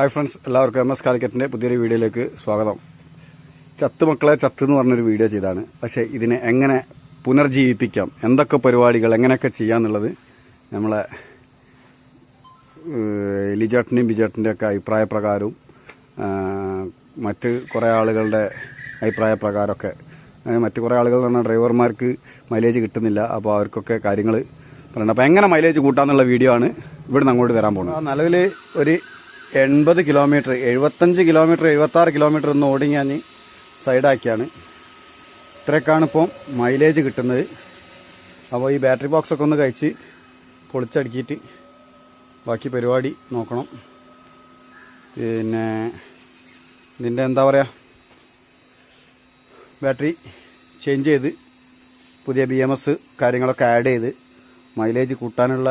Hi friends എല്ലാവർക്കും M S കാലിക്കറ്റിന്റെ പുതിയൊരു വീഡിയോയിലേക്ക് സ്വാഗതം. ചത്ത് മക്കളെ ചത്ത് എന്ന് പറഞ്ഞൊരു വീഡിയോ ചെയ്താണ് പക്ഷേ ഇതിനെ എങ്ങനെ പുനർജീവിപ്പിക്കാം? എന്തൊക്കെ പരിപാടികൾ എങ്ങനെയൊക്കെ ചെയ്യാമെന്നുള്ളത് നമ്മളെ ലിജേട്ടന്റെയും ബിജേട്ടന്റെയും ഒക്കെ അഭിപ്രായ പ്രകാരവും മറ്റ് കുറേ ആളുകളുടെ അഭിപ്രായ പ്രകാരമൊക്കെ മറ്റ് കുറേ ആളുകൾ എന്ന് പറഞ്ഞാൽ ഡ്രൈവർമാർക്ക് മൈലേജ് കിട്ടുന്നില്ല. അപ്പോൾ അവർക്കൊക്കെ കാര്യങ്ങൾ പറയണം. അപ്പോൾ എങ്ങനെ മൈലേജ് കൂട്ടാമെന്നുള്ള വീഡിയോ ആണ് ഇവിടെ നിന്ന് അങ്ങോട്ട് തരാൻ പോകുന്നത്. നിലവിൽ ഒരു എൺപത് കിലോമീറ്റർ എഴുപത്തഞ്ച് കിലോമീറ്റർ എഴുപത്താറ് കിലോമീറ്റർ ഒന്ന് ഓടി ഞാൻ സൈഡാക്കിയാണ്. ഇത്രയൊക്കെയാണ് ഇപ്പം മൈലേജ് കിട്ടുന്നത്. അപ്പോൾ ഈ ബാറ്ററി ബോക്സ് ഒക്കെ ഒന്ന് കഴിച്ച് പൊളിച്ചടുക്കിയിട്ട് ബാക്കി പരിപാടി നോക്കണം. പിന്നെ ഇതിന്റെ എന്താ പറയുക ബാറ്ററി ചേഞ്ച് ചെയ്ത് പുതിയ ബി എം എസ് കാര്യങ്ങളൊക്കെ ആഡ് ചെയ്ത് മൈലേജ് കൂട്ടാനുള്ള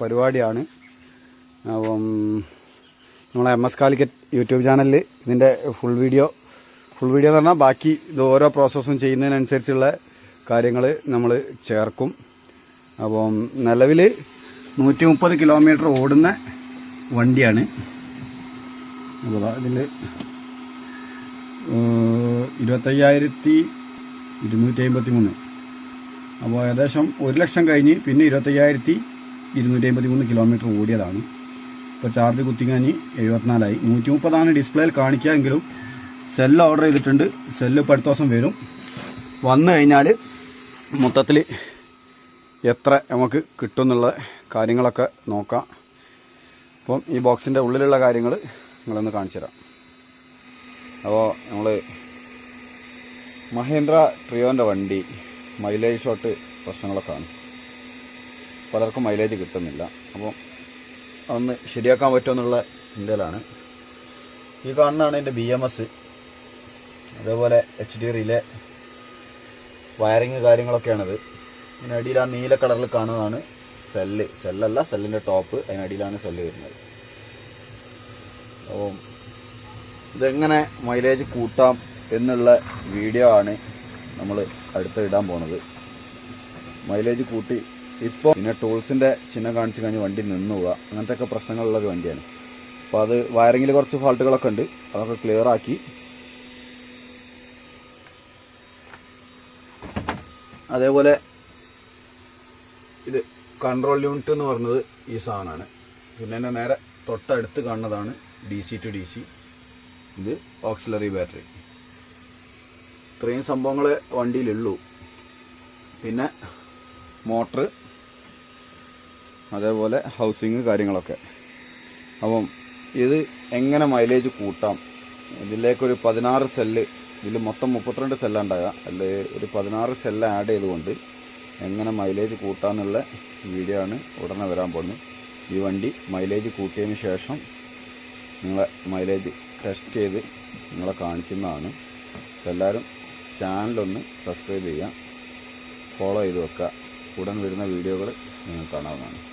പരിപാടിയാണ്. അപ്പം നമ്മളെ എം എസ് കാലിക്കറ്റ് യൂട്യൂബ് ചാനലിൽ ഇതിന്റെ ഫുൾ വീഡിയോ ഫുൾ വീഡിയോ എന്ന് പറഞ്ഞാൽ ബാക്കി ഇത് ഓരോ പ്രോസസ്സും ചെയ്യുന്നതിനനുസരിച്ചുള്ള കാര്യങ്ങൾ നമ്മൾ ചേർക്കും. അപ്പം നിലവിൽ നൂറ്റി മുപ്പത് കിലോമീറ്റർ ഓടുന്ന വണ്ടിയാണ്. അപ്പോൾ ഇതിൽ ഇരുപത്തയ്യായിരത്തി ഇരുന്നൂറ്റി അമ്പത്തി മൂന്ന് അപ്പോൾ ഏകദേശം ഒരു ലക്ഷം കഴിഞ്ഞ് പിന്നെ ഇരുപത്തയ്യായിരത്തി ഇരുന്നൂറ്റി അമ്പത്തി മൂന്ന് കിലോമീറ്റർ ഓടിയതാണ്. ഇപ്പോൾ ചാർജ് കുത്തിങ്ങാഞ്ഞ് എഴുപത്തിനാലായി. നൂറ്റി മുപ്പതാണ് ഡിസ്പ്ലേയിൽ കാണിക്കാമെങ്കിലും സെല്ല് ഓർഡർ ചെയ്തിട്ടുണ്ട്. സെല്ല് ഇപ്പോൾ അടുത്ത ദിവസം വരും. വന്നു കഴിഞ്ഞാൽ മൊത്തത്തിൽ എത്ര നമുക്ക് കിട്ടുമെന്നുള്ള കാര്യങ്ങളൊക്കെ നോക്കാം. അപ്പം ഈ ബോക്സിന്റെ ഉള്ളിലുള്ള കാര്യങ്ങൾ നിങ്ങളൊന്ന് കാണിച്ചു തരാം. അപ്പോൾ നമ്മൾ മഹേന്ദ്ര ട്രിയോന്റെ വണ്ടി മൈലേജ് ഷോട്ട് പ്രശ്നങ്ങളൊക്കെ ആണ് പലർക്കും മൈലേജ് കിട്ടുന്നില്ല. അപ്പോൾ അതൊന്ന് ശരിയാക്കാൻ പറ്റുമെന്നുള്ള ചിന്തയിലാണ്. ഈ കാണുന്നതാണ് എന്റെ ബി എം എസ് അതേപോലെ എച്ച് ഡി റിയിലെ വയറിങ് കാര്യങ്ങളൊക്കെയാണത്. അതിനടിയിൽ ആ നീല കളറിൽ കാണുന്നതാണ് സെല്ല്. സെല്ലല്ല സെല്ലിന്റെ ടോപ്പ്. അതിനടിയിലാണ് സെല്ല് വരുന്നത്. അപ്പം ഇതെങ്ങനെ മൈലേജ് കൂട്ടാം എന്നുള്ള വീഡിയോ ആണ് നമ്മൾ അടുത്ത് ഇടാൻ പോണത് മൈലേജ് കൂട്ടി ഇപ്പോൾ പിന്നെ ടൂൾസിന്റെ ചിഹ്നം കാണിച്ചു കഴിഞ്ഞ് വണ്ടി നിന്ന് പോവുക. അങ്ങനത്തെ ഒക്കെ പ്രശ്നങ്ങളുള്ള ഒരു വണ്ടിയാണ്. അപ്പോൾ അത് വയറിങ്ങിൽ കുറച്ച് ഫാൾട്ടുകളൊക്കെ ഉണ്ട്. അതൊക്കെ ക്ലിയർ ആക്കി. അതേപോലെ ഇത് കൺട്രോൾ യൂണിറ്റ് എന്ന് പറയുന്നത് ഈ സാധനമാണ്. പിന്നെ എന്റെ നേരെ തൊട്ടടുത്ത് കാണുന്നതാണ് D C to D C ഇത് ഓക്സിലറി ബാറ്ററി ഇത്രയും സംഭവങ്ങൾ വണ്ടിയിലുള്ളൂ. പിന്നെ മോട്ടർ അതേപോലെ ഹൗസിങ് കാര്യങ്ങളൊക്കെ. അപ്പം ഇത് എങ്ങനെ മൈലേജ് കൂട്ടാം? ഇതിലേക്കൊരു പതിനാറ് സെല്ല് ഇതിൽ മൊത്തം മുപ്പത്തിരണ്ട് സെല്ലുണ്ടാകുക അതിൽ ഒരു പതിനാറ് സെല്ല് ആഡ് ചെയ്തുകൊണ്ട് എങ്ങനെ മൈലേജ് കൂട്ടാന്നുള്ള വീഡിയോ ആണ് ഉടനെ വരാൻ പോകുന്നത്. ഈ വണ്ടി മൈലേജ് കൂട്ടിയതിന് ശേഷം നിങ്ങളെ മൈലേജ് ടെസ്റ്റ് ചെയ്ത് നിങ്ങളെ കാണിക്കുന്നതാണ്. എല്ലാവരും ചാനലൊന്ന് സബ്സ്ക്രൈബ് ചെയ്യുക ഫോളോ ചെയ്ത് വെക്കുക. ഉടൻ വരുന്ന വീഡിയോകൾ നിങ്ങൾ കാണാവുന്നതാണ്.